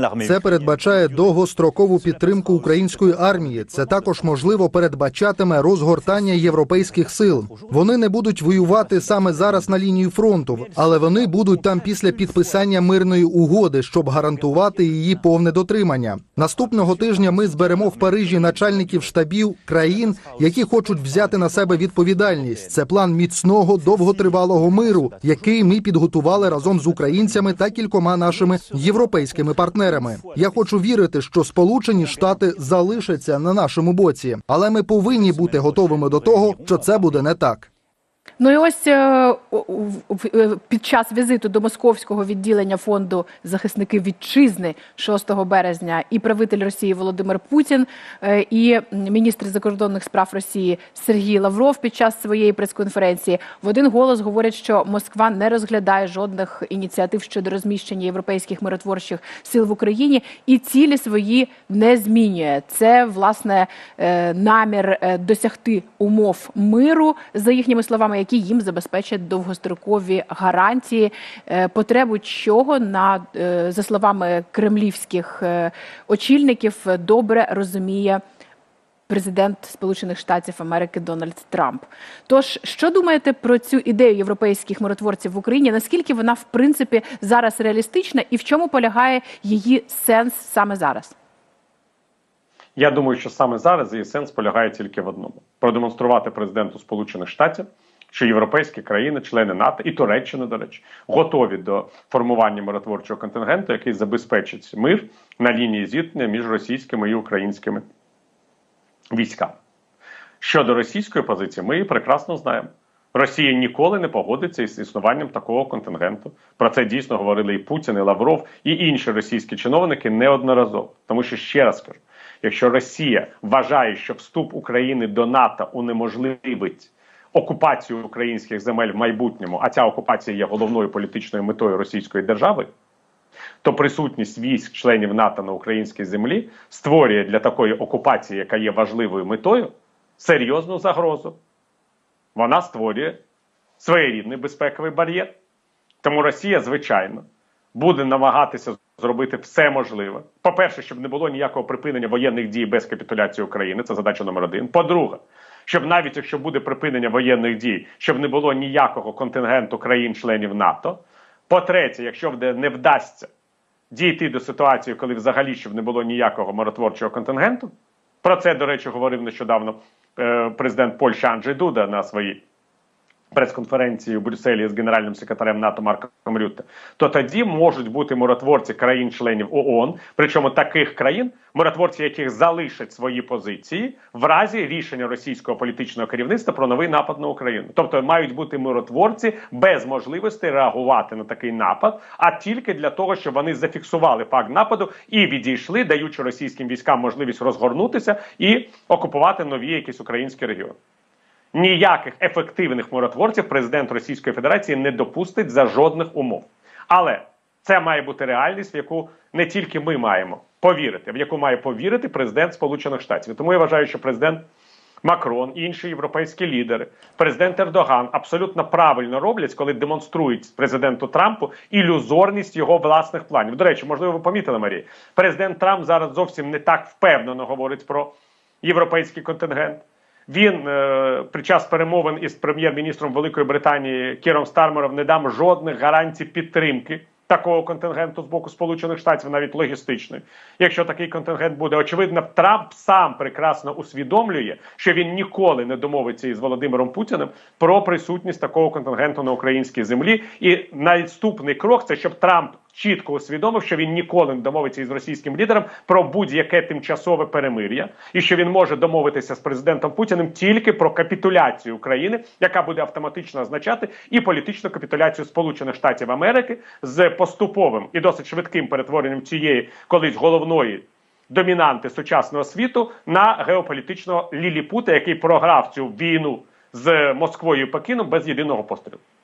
l'armée. Це передбачає довгострокову підтримку української армії. Це також можливо передбачатиме розгортання європейських сил. Вони не будуть воювати саме зараз на лінії фронту, але вони будуть там після підписання мирної угоди, щоб гарантувати її повне дотримання. Наступного тижня ми зберемо в Парижі начальників штабів країн, які хочуть взяти на себе відповідальність. Це план міцного довготривалого миру, який ми підготували разом з українцями та кількома нашими європейськими партнерами. Я хочу вірити, що Сполучені Штати залишаться на нашому боці, але ми повинні бути готовими до того, що це буде не так. Ну і ось е, е, під час візиту до московського відділення фонду захисники вітчизни 6 березня і правитель Росії Володимир Путін е, і міністр закордонних справ Росії Сергій Лавров під час своєї прес-конференції в один голос говорять, що Москва не розглядає жодних ініціатив щодо розміщення європейських миротворчих сил в Україні і цілі свої не змінює. Це власне намір досягти умов миру за їхніми словами, які їм забезпечать довгострокові гарантії, е, потребу чого на е, за словами кремлівських е, очільників добре розуміє. Президент Сполучених Штатів Америки Дональд Трамп. Тож, що думаєте про цю ідею європейських миротворців в Україні? Наскільки вона в принципі зараз реалістична, і в чому полягає її сенс саме зараз? Я думаю, що саме зараз її сенс полягає тільки в одному: продемонструвати президенту Сполучених Штатів, що європейські країни, члени НАТО і Туреччина, до речі, готові до формування миротворчого контингенту, який забезпечить мир на лінії зіткнення між російськими і українськими військами. Щодо російської позиції, ми її прекрасно знаємо. Росія ніколи не погодиться із існуванням такого контингенту. Про це дійсно говорили і Путін, і Лавров, і інші російські чиновники неодноразово. Тому що ще раз кажу: якщо Росія вважає, що вступ України до НАТО унеможливить окупацію українських земель в майбутньому, а ця окупація є головною політичною метою Російської держави, то присутність військ членів НАТО на українській землі створює для такої окупації, яка є важливою метою, серйозну загрозу. Вона створює своєрідний безпековий бар'єр. Тому Росія, звичайно, буде намагатися зробити все можливе. По-перше, щоб не було ніякого припинення воєнних дій без капітуляції України. Це задача номер один. По-друге, щоб навіть якщо буде припинення воєнних дій, щоб не було ніякого контингенту країн-членів НАТО. По-третє, якщо не вдасться дійти до ситуації, коли взагалі щоб не було ніякого миротворчого контингенту. Про це, до речі, говорив нещодавно е, президент Польщі Анджей Дуда на своїй прес-конференції в Брюсселі з генеральним секретарем НАТО Марком Рютте, то тоді можуть бути миротворці країн-членів ООН, причому таких країн, миротворці, яких залишать свої позиції в разі рішення російського політичного керівництва про новий напад на Україну. Тобто мають бути миротворці без можливості реагувати на такий напад, а тільки для того, щоб вони зафіксували факт нападу і відійшли, даючи російським військам можливість розгорнутися і окупувати нові якісь українські регіони. Ніяких ефективних миротворців президент Російської Федерації не допустить за жодних умов. Але це має бути реальність, в яку не тільки ми маємо повірити, в яку має повірити президент Сполучених Штатів. Тому я вважаю, що президент Макрон і інші європейські лідери, президент Ердоган абсолютно правильно роблять, коли демонструють президенту Трампу ілюзорність його власних планів. До речі, можливо, ви помітили Марії, президент Трамп зараз зовсім не так впевнено говорить про європейський контингент. Він е, під час перемовин із прем'єр-міністром Великої Британії Кіром Стармером не дам жодних гарантій підтримки такого контингенту з боку Сполучених Штатів, навіть логістичної. Якщо такий контингент буде, очевидно, Трамп сам прекрасно усвідомлює, що він ніколи не домовиться із Володимиром Путіним про присутність такого контингенту на українській землі. І наступний крок це щоб Трамп чітко усвідомив, що він ніколи не домовиться із російським лідером про будь-яке тимчасове перемир'я, і що він може домовитися з президентом Путіним тільки про капітуляцію України, яка буде автоматично означати і політичну капітуляцію Сполучених Штатів Америки з поступовим і досить швидким перетворенням цієї колись головної. Домінанти сучасного світу на геополітичного ліліпута, який програв цю війну з Москвою і Пекіном без єдиного пострілу.